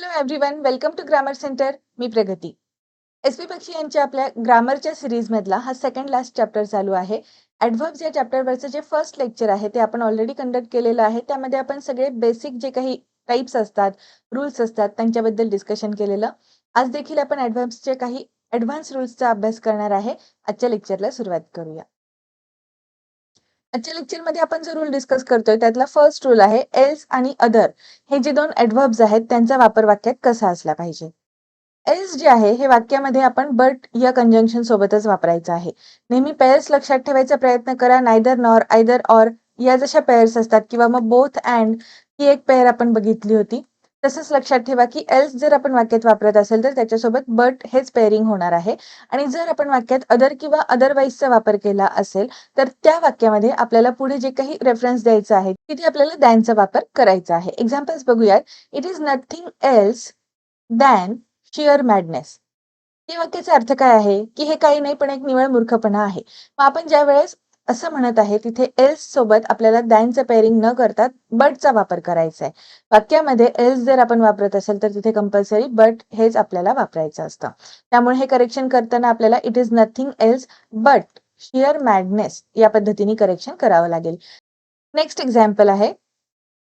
Hello everyone welcome to grammar centre me Pragati. S P Bakshi यांच्या आपल्या ग्रामरच्या सिरीजमधला हा सेकंड लास्ट चॅप्टर चालू आहे. ॲडव्हर्ब्स या चॅप्टरवरचं जे फर्स्ट लेक्चर आहे ते आपण ऑलरेडी कंडक्ट केलेलं आहे. त्यामध्ये आपण सगळे बेसिक जे काही टाईप्स असतात रूल्स असतात त्यांच्याबद्दल डिस्कशन केलेलं. आज देखील आपण ॲडव्हर्ब्सचे काही ॲडव्हान्स रूल्सचा अभ्यास करणार आहे. आजच्या लेक्चरला सुरुवात करूया. आजच्या लेक्चरमध्ये आपण जो रूल डिस्कस करतोय त्यातला फर्स्ट रूल आहे एल्स आणि अदर हे जे दोन ऍडव्हर्ब्स आहेत त्यांचा वापर वाक्यात कसा असला पाहिजे? एल्स जे आहे हे वाक्यामध्ये आपण बट या कंजंक्शन सोबतच वापरायचं आहे. नेहमी पेयर्स लक्षात ठेवायचा प्रयत्न करा नायदर नॉर आयदर ऑर या जशा पेयर्स असतात किंवा मग बोथ अँड ही एक पेअर आपण बघितली होती. तसंच लक्षात ठेवा की एल्स जर आपण वाक्यात वापरत असेल तर त्याच्यासोबत बट हेच पेअरिंग होणार आहे. आणि जर आपण वाक्यात अदर किंवा अदरवाईजचा वापर केला असेल तर त्या वाक्यामध्ये आपल्याला पुढे जे काही रेफरन्स द्यायचं आहे तिथे आपल्याला दॅनचा वापर करायचा आहे. एक्झाम्पल्स बघूयात. It is nothing else than sheer madness या वाक्याचा अर्थ काय आहे? की हे काही नाही पण एक निवळ मूर्खपणा आहे. मग आपण ज्या वेळेस असं म्हणत आहे तिथे एल्स सोबत आपल्याला दॅनचं पेअरिंग न करता बटचा वापर करायचा आहे. वाक्यामध्ये एल्स जर आपण वापरत असेल तर तिथे कंपल्सरी बट हेच आपल्याला वापरायचं असतं. त्यामुळे हे करेक्शन करताना आपल्याला it is nothing else but sheer madness या पद्धतीने करेक्शन करावं लागेल. नेक्स्ट एक्झाम्पल आहे.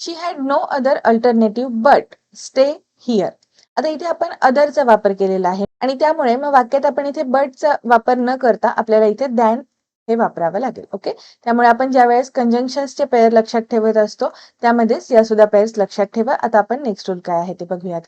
She had no other alternative but stay here आता इथे आपण अदरचा वापर केलेला आहे. आणि त्यामुळे मग वाक्यात आपण इथे बटचा वापर न करता आपल्याला इथे दॅन हे वापरावं लागेल ओके? त्यामुळे आपण ज्या वेळेस कंजंक्शन्सचे पेअर लक्षात ठेवत असतो त्यामध्येच या सुद्धा पेअर्स लक्षात ठेवा. आता आपण नेक्स्ट रूल काय आहे ते बघूयात.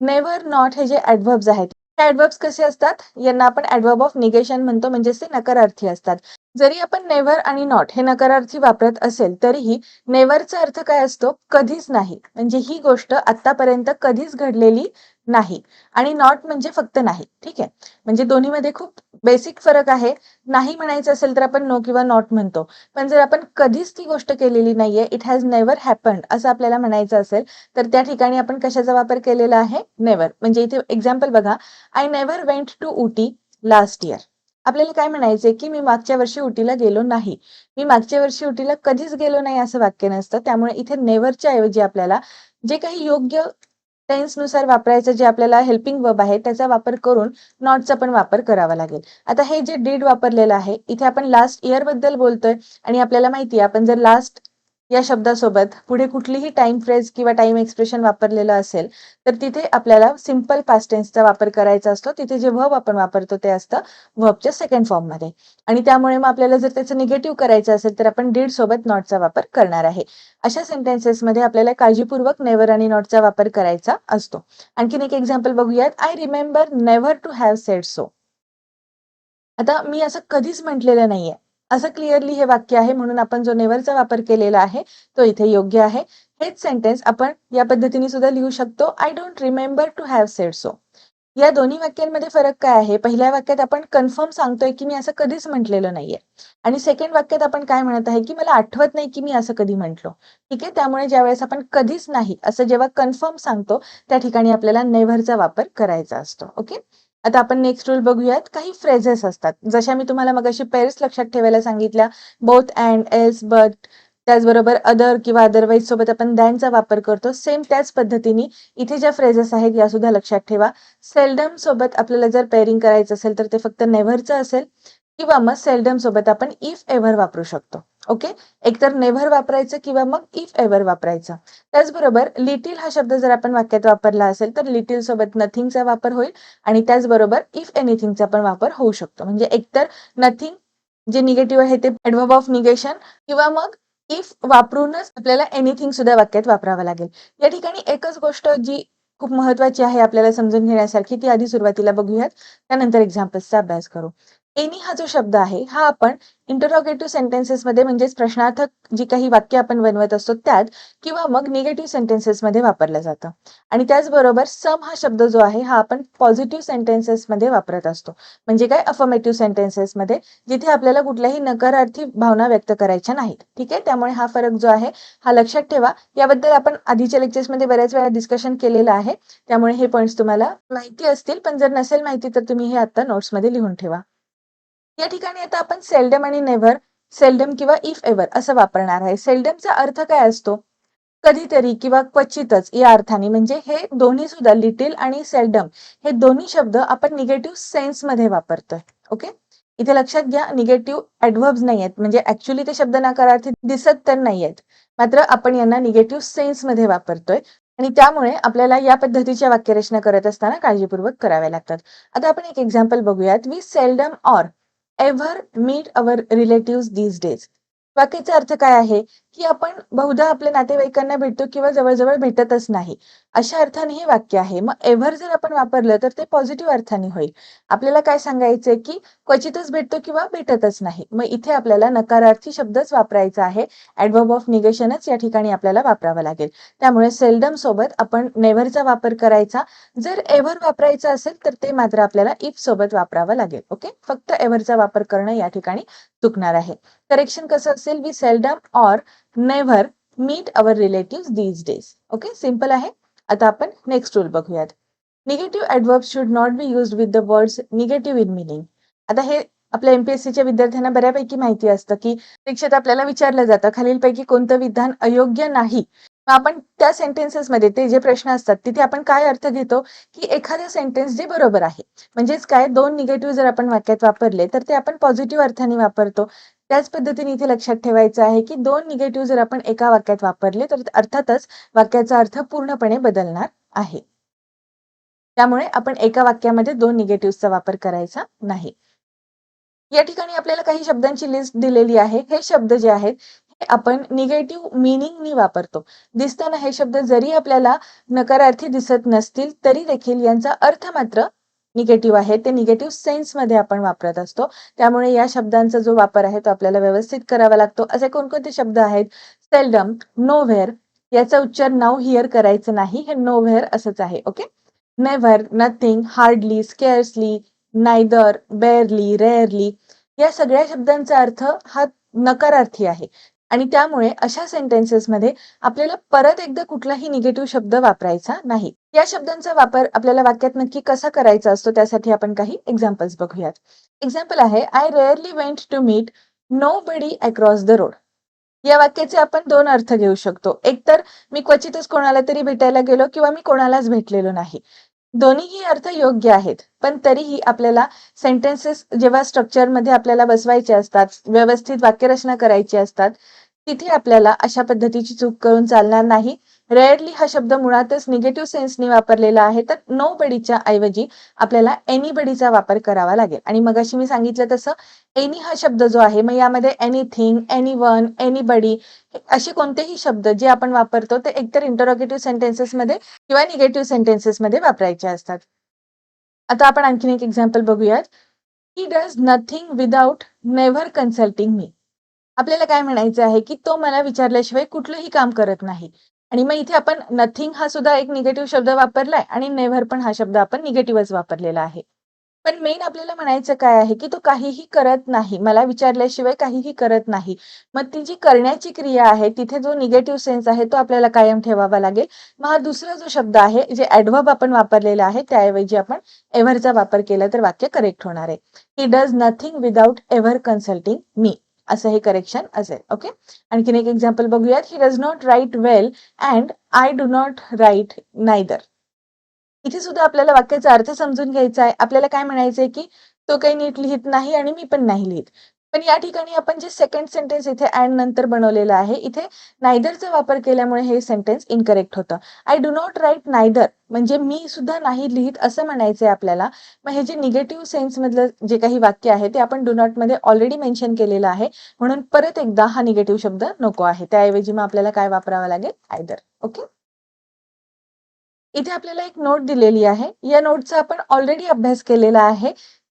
नेव्हर नॉट हे जे ऍडव्हर्ब्स आहेत ऍडव्हर्ब्स कसे असतात? यांना आपण ऍडव्हर्ब ऑफ निगेशन म्हणतो म्हणजेच ते नकारार्थी असतात. जरी आपण नेव्हर आणि नॉट हे नकारार्थी वापरत असेल तरीही नेव्हरचा अर्थ काय असतो? कधीच नाही. म्हणजे ही गोष्ट आतापर्यंत कधीच घडलेली नाही. आणि नॉट म्हणजे फक्त नाही. ठीक आहे? म्हणजे दोन्हीमध्ये खूप बेसिक फरक आहे. नाही म्हणायचं असेल तर आपण नो किंवा नॉट म्हणतो. पण जर आपण कधीच ती गोष्ट केलेली नाहीये इट हॅज नेव्हर हॅपन्ड असं आपल्याला म्हणायचं असेल तर त्या ठिकाणी आपण कशाचा वापर केलेला आहे? नेव्हर म्हणजे इथे एक्झाम्पल बघा. I never went to Ooty last year आपल्याला काय म्हणायचंय की मी मागच्या वर्षी उटीला गेलो नाही. मी मागच्या वर्षी उटीला कधीच गेलो नाही असं वाक्य नसतं. त्यामुळे इथे नेव्हरच्या ऐवजी आपल्याला जे काही योग्य टेन्सनुसार वापरायचं जे आपल्याला हेल्पिंग वर्ब आहे त्याचा वापर करून नॉटचा पण वापर करावा लागेल. आता हे जे डीड वापरलेलं आहे इथे आपण लास्ट इयरबद्दल बोलतोय आणि आपल्याला माहिती आहे आपण जर लास्ट या शब्दासोबत पुढे कुठलीही टाइम फ्रेज किंवा टाइम एक्सप्रेशन वापरलेलं असेल तर तिथे आपल्याला सिंपल पास्ट टेन्सचा वापर करायचा असतो. तिथे जे व्हब आपण वापरतो ते असतं व्हबच्या सेकंड फॉर्ममध्ये आणि त्यामुळे मग आपल्याला जर त्याचं निगेटिव्ह करायचं असेल तर आपण डीड सोबत नॉटचा वापर करणार आहे. अशा सेंटेन्सेसमध्ये आपल्याला काळजीपूर्वक नेव्हर आणि नॉटचा वापर करायचा असतो. आणखीन एक एक्झाम्पल बघूयात. I remember never to have said so आता मी असं कधीच म्हटलेलं नाहीये. असं क्लिअरली हे वाक्य आहे म्हणून आपण जो नेवरचा वापर केलेला आहे तो इथे योग्य आहे. हेच सेंटेन्स आपण या पद्धतीने सुद्धा लिहू शकतो. I don't remember to have said so या दोन्ही वाक्यांमध्ये फरक काय आहे? पहिल्या वाक्यात आपण कन्फर्म सांगतोय की मी असं कधीच म्हटलेलं नाहीये. आणि सेकंड वाक्यात आपण काय म्हणत आहे की मला आठवत नाही की मी असं कधी म्हटलो. ठीक आहे? त्यामुळे ज्या वेळेस आपण कधीच नाही असं जेव्हा कन्फर्म सांगतो त्या ठिकाणी आपल्याला नेव्हरचा वापर करायचा असतो. ओके आता आपण नेक्स्ट रूल बघूयात. काही फ्रेझेस असतात. जशा मी तुम्हाला मग अशी पेअर्स लक्षात ठेवायला सांगितल्या. बोथ अँड एल्स बट त्याचबरोबर अदर किंवा अदरवाईज सोबत आपण दॅनचा वापर करतो. सेम त्याच पद्धतीने इथे ज्या फ्रेजेस आहेत या सुद्धा लक्षात ठेवा. सेल्डम सोबत आपल्याला जर पेअरिंग करायचं असेल तर ते फक्त नेव्हरचं असेल. किंवा मग सेल्डम सोबत आपण इफ एव्हर वापरू शकतो. ओके एकतर नेव्हर वापरायचं किंवा मग इफ एव्हर वापरायचं. त्याचबरोबर लिटिल हा शब्द जर आपण वाक्यात वापरला असेल तर लिटिल सोबत नथिंगचा वापर होईल आणि त्याचबरोबर इफ एनिथिंगचा पण वापर होऊ शकतो. म्हणजे एकतर नथिंग जे निगेटिव्ह आहे ते ऍडवर्ब ऑफ निगेशन किंवा मग इफ वापरूनच आपल्याला एनिथिंग सुद्धा वाक्यात वापरावं लागेल. या ठिकाणी एकच गोष्ट जी खूप महत्वाची आहे आपल्याला समजून घेण्यासारखी ती आधी सुरुवातीला बघूयात. त्यानंतर एक्झाम्पल्सचा अभ्यास करू. एनी हा जो शब्द आहे हा आपण इंटरोगेटिव्ह सेंटेन्सेसमध्ये म्हणजेच प्रश्नार्थक जी काही वाक्य आपण बनवत असतो त्यात किंवा मग निगेटिव्ह सेंटेन्सेसमध्ये वापरलं जातं. आणि त्याचबरोबर सम हा शब्द जो आहे हा आपण पॉझिटिव्ह सेंटेन्सेसमध्ये वापरत असतो. म्हणजे काय? अफर्मेटिव्ह सेंटेन्सेसमध्ये जिथे आपल्याला कुठल्याही नकारार्थी भावना व्यक्त करायच्या नाहीत. ठीक आहे? त्यामुळे हा फरक जो आहे हा लक्षात ठेवा. याबद्दल आपण आधीच्या लेक्चर्समध्ये बऱ्याच वेळा डिस्कशन केलेलं आहे. त्यामुळे हे पॉईंट्स तुम्हाला माहिती असतील पण जर नसेल माहिती तर तुम्ही हे आता नोट्समध्ये लिहून ठेवा. या ठिकाणी आता आपण सेल्डम आणि नेव्हर सेल्डम किंवा इफ एव्हर असं वापरणार आहे. सेल्डमचा अर्थ काय असतो? कधीतरी किंवा क्वचितच या अर्थाने. म्हणजे हे दोन्ही सुद्धा लिटिल आणि सेल्डम हे दोन्ही शब्द आपण निगेटिव्ह सेन्समध्ये वापरतोय. ओके इथे लक्षात घ्या निगेटिव्ह ऍडव्हर्ब्स नाही आहेत. म्हणजे ऍक्च्युली ते शब्द नकारार्थी दिसत तर नाही आहेत. मात्र आपण यांना निगेटिव्ह सेन्समध्ये वापरतोय. आणि त्यामुळे आपल्याला या पद्धतीच्या वाक्यरचना करत असताना काळजीपूर्वक कराव्या लागतात. आता आपण एक एक्झाम्पल बघूयात. We seldom or ever meet our relative these days वाक्याचा अर्थ काय आहे? की आपण बहुधा आपल्या नातेवाईकांना भेटतो किंवा जवळजवळ भेटतच नाही. अशा अर्थाने हे वाक्य आहे. मग एव्हर जर आपण वापरलं तर ते पॉझिटिव्ह अर्थाने होईल. आपल्याला काय सांगायचंय की क्वचितच भेटतो किंवा भेटतच नाही. मग इथे आपल्याला नकारार्थी शब्दच वापरायचा आहे. ऍडवर्ब ऑफ निगेशनच या ठिकाणी आपल्याला वापरावा लागेल. त्यामुळे सेल्डम सोबत आपण नेव्हरचा वापर करायचा. जर एव्हर वापरायचा असेल तर ते मात्र आपल्याला इफ सोबत वापरावं लागेल. ओके? फक्त एव्हरचा वापर करणं या ठिकाणी चुकणार आहे. करेक्शन कसं असेल? We seldom or never meet our relative these days okay simple आहे आता आपण नेक्स्ट रूल बघूयात negative adverb should not be use with the words negative in meaning आता हे आपल्या एमपीएससीच्या विद्यार्थ्यांना बऱ्यापैकी माहिती असतं की परीक्षेत आपल्याला विचारलं जातं खालीलपैकी कोणतं विधान अयोग्य नाही. आपण त्या सेंटेन्सेसमध्ये ते जे प्रश्न असतात तिथे आपण काय अर्थ घेतो? की एखादं सेंटेन्स जे बरोबर आहे. म्हणजेच काय दोन निगेटिव्ह जर आपण वाक्यात वापरले तर ते आपण पॉझिटिव्ह अर्थाने वापरतो. त्याच पद्धतीने इथे लक्षात ठेवायचं आहे की दोन निगेटिव्ह जर आपण एका वाक्यात वापरले तर अर्थातच वाक्याचा अर्थ पूर्णपणे बदलणार आहे. त्यामुळे आपण एका वाक्यामध्ये दोन निगेटिव्हचा वापर करायचा नाही. या ठिकाणी आपल्याला काही शब्दांची लिस्ट दिलेली आहे. हे शब्द जे आहेत हे आपण निगेटिव्ह मिनिंगनी वापरतो. दिसताना हे शब्द जरी आपल्याला नकारार्थी दिसत नसतील तरी देखील यांचा अर्थ मात्र निगेटिव्ह आहे ते निगेटिव्ह सेन्समध्ये आपण वापरत असतो. त्यामुळे या शब्दांचा जो वापर आहे तो आपल्याला व्यवस्थित करावा लागतो. असे कोणकोणते शब्द आहेत? सेल्डम नोव्हेअर याचा उच्चार नाव हिअर करायचं नाही हे नोव्हेअर असंच आहे okay never nothing hardly scarcely neither barely rarely या सगळ्या शब्दांचा अर्थ हा नकारार्थी आहे. आणि त्यामुळे अशा सेंटेन्सेसमध्ये आपल्याला परत एकदा कुठलाही निगेटिव्ह शब्द वापरायचा नाही. या शब्दांचा वापर आपल्याला वाक्यात नक्की कसा करायचा असतो त्यासाठी आपण काही एक्झाम्पल्स बघूयात. एक्झाम्पल आहे I rarely went to meet nobody across the road या वाक्याचे आपण दोन अर्थ घेऊ शकतो. एक तर मी क्वचितच कोणाला तरी भेटायला गेलो किंवा मी कोणालाच भेटलेलो नाही. दोन्हीही अर्थ योग्य आहेत पण तरीही आपल्याला सेंटेन्सेस जेव्हा स्ट्रक्चरमध्ये आपल्याला बसवायचे असतात व्यवस्थित वाक्यरचना करायची असतात तिथे आपल्याला अशा पद्धतीची चूक करून चालणार नाही. रेअरली हा शब्द मुळातच निगेटिव्ह सेन्सनी वापरलेला आहे तर नो बडीच्या ऐवजी आपल्याला एनी बडीचा वापर करावा लागेल. आणि मग अशी मी सांगितलं तसं एनी हा शब्द जो आहे मग यामध्ये anything anyone anybody असे कोणतेही शब्द जे आपण वापरतो ते एकतर इंटरोगेटिव्ह सेंटेन्सेसमध्ये किंवा निगेटिव्ह सेंटेन्सेसमध्ये वापरायचे असतात. आता आपण आणखीन एक एक्झाम्पल बघूयात. He does nothing without never consulting me आपल्याला काय म्हणायचं आहे की तो मला विचारल्याशिवाय कुठलंही काम करत नाही. आणि मग इथे आपण नथिंग हा सुद्धा एक निगेटिव्ह शब्द वापरलाय आणि नेव्हर पण हा शब्द आपण निगेटिव्हच वापरलेला आहे. पण मेन आपल्याला म्हणायचं काय आहे की तो काहीही करत नाही. मला विचारल्याशिवाय काहीही करत नाही. मग ती जी करण्याची क्रिया आहे तिथे जो निगेटिव्ह सेन्स आहे तो आपल्याला कायम ठेवावा लागेल. मग हा दुसरा जो शब्द आहे जे ऍडव्हर्ब आपण वापरलेला आहे त्याऐवजी आपण एव्हरचा वापर केला तर वाक्य करेक्ट होणार आहे. He does nothing without ever consulting me असं हे करेक्शन असेल ओके आणखीन एक एक्झाम्पल बघूयात. He does not write well and I do not write neither इथे सुद्धा आपल्याला वाक्याचा अर्थ समजून घ्यायचा आहे. आपल्याला काय म्हणायचंय की तो काही नीट लिहित नाही आणि मी पण नाही लिहित. पण या ठिकाणी आपण जे सेकंड सेंटेन्स इथे अँड नंतर बनवलेलं आहे इथे नायदरचा वापर केल्यामुळे हे सेंटेन्स इनकरेक्ट होतं. I do not write neither म्हणजे मी सुद्धा नाही लिहित असं म्हणायचंय आपल्याला. मग हे जे निगेटिव्ह सेन्स मधलं जे काही वाक्य आहे ते आपण डू नॉटमध्ये ऑलरेडी मेन्शन केलेलं आहे. म्हणून परत एकदा हा निगेटिव्ह शब्द नको आहे. त्याऐवजी मग आपल्याला काय वापरावा लागेल? आयदर ओके इथे आपल्याला एक नोट दिलेली आहे. या नोटचा आपण ऑलरेडी अभ्यास केलेला आहे.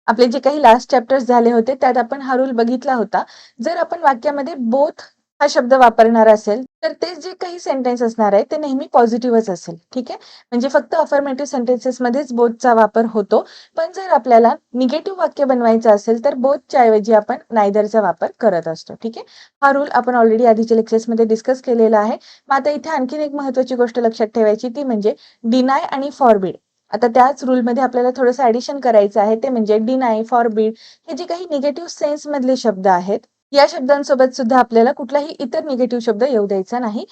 आपले जे काही लास्ट चॅप्टर्स झाले होते त्यात आपण हा रूल बघितला होता. जर आपण वाक्यामध्ये बोथ हा शब्द वापरणार असेल तर ते जे काही सेंटेन्स असणार आहे ते नेहमी पॉझिटिव्हच असेल. ठीक आहे? म्हणजे फक्त अफर्मेटिव्ह सेंटेन्सेस मध्येच बोथचा वापर होतो. पण जर आपल्याला निगेटिव्ह वाक्य बनवायचं असेल तर बोथच्या ऐवजी आपण नायदरचा वापर करत असतो. ठीक आहे? हा रूल आपण ऑलरेडी आधीच्या लेक्चर्समध्ये डिस्कस केलेला आहे. मग आता इथे आणखीन एक महत्वाची गोष्ट लक्षात ठेवायची ती म्हणजे डिनाय आणि फॉरबिड आता त्याच रूलमध्ये आपल्याला थोडंसं ऍडिशन करायचं आहे ते म्हणजे डिनाय फॉरबिड हे जे काही निगेटिव्ह सेन्स मधले शब्द आहेत या शब्दांसोबत सुद्धा आपल्याला कुठलाही इतर निगेटिव्ह शब्द येऊ द्यायचा नाही.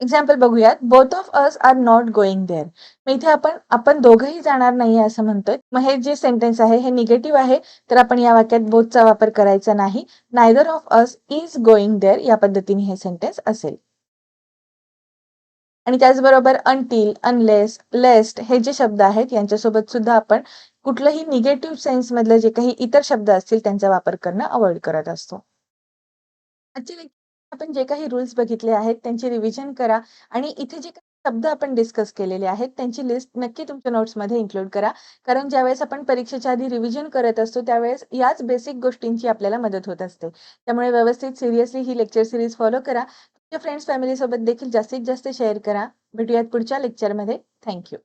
एक्झाम्पल बघूयात both of us are not going there मग इथे आपण आपण दोघंही जाणार नाही असं म्हणतोय. मग हे जे सेंटेन्स आहे हे निगेटिव्ह आहे तर आपण या वाक्यात बोथचा वापर करायचा नाही. Neither of us is going there या पद्धतीने हे सेंटेन्स असेल. आणि त्याचबरोबर अंटील अनलेस लेस्ट हे जे शब्द आहेत यांच्यासोबत सुद्धा आपण कुठलंही निगेटिव्ह सेन्स मधले जे काही इतर शब्द असतील त्यांचा वापर करणं अवॉइड करत असतो. आजच्या आपण जे काही रूल्स बघितले आहेत त्यांची रिव्हिजन करा आणि इथे जे काही शब्द आपण डिस्कस केलेले आहेत त्यांची लिस्ट नक्की तुमच्या नोट्समध्ये इन्क्लूड करा. कारण ज्यावेळेस आपण परीक्षेच्या आधी रिव्हिजन करत असतो त्यावेळेस याच बेसिक गोष्टींची आपल्याला मदत होत असते. त्यामुळे व्यवस्थित सिरियसली ही लेक्चर सिरीज फॉलो करा. फ्रेंड्स फॅमिली सोबत देखील जास्तीत जास्त शेअर करा. भेटूयात पुढच्या लेक्चरमध्ये थँक्यू